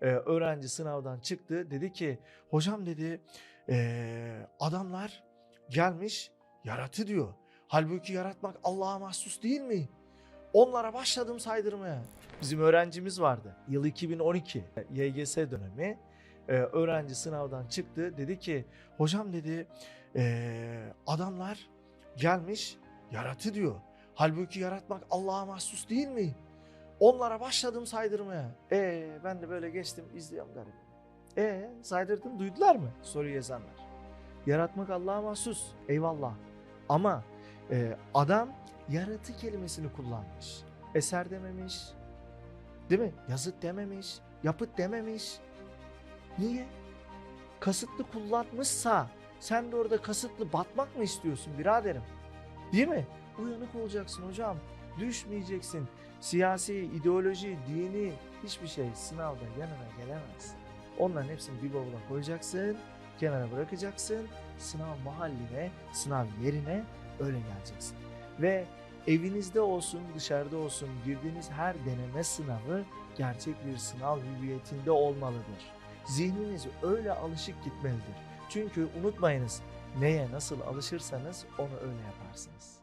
Ee, öğrenci sınavdan çıktı. Dedi ki hocam dedi "ee, adamlar gelmiş yaratı diyor. Halbuki yaratmak Allah'a mahsus değil mi? Onlara başladım saydırmaya. Bizim öğrencimiz vardı. Yıl 2012 YGS dönemi. Ee, öğrenci sınavdan çıktı. Dedi ki hocam dedi "ee, adamlar gelmiş yaratı diyor. Halbuki yaratmak Allah'a mahsus değil mi? Onlara başladım saydırmaya. E ben de böyle geçtim izliyorum garip. E saydırdım duydular mı soruyu yazanlar? Yaratmak Allah'a mahsus. Eyvallah. Ama e, adam yaratı kelimesini kullanmış. Eser dememiş. Değil mi? Yazıt dememiş. Yapıt dememiş. Niye? Kasıtlı kullanmışsa sen de orada kasıtlı batmak mı istiyorsun biraderim? Değil mi? Uyanık olacaksın hocam. Düşmeyeceksin. Siyasi, ideoloji, dini hiçbir şey sınavda yanına gelemez. Onların hepsini bir bavula koyacaksın, kenara bırakacaksın. Sınav mahalline, sınav yerine öyle geleceksin. Ve evinizde olsun, dışarıda olsun girdiğiniz her deneme sınavı gerçek bir sınav hüviyetinde olmalıdır. Zihniniz öyle alışık gitmelidir. Çünkü unutmayınız neye nasıl alışırsanız onu öyle yaparsınız.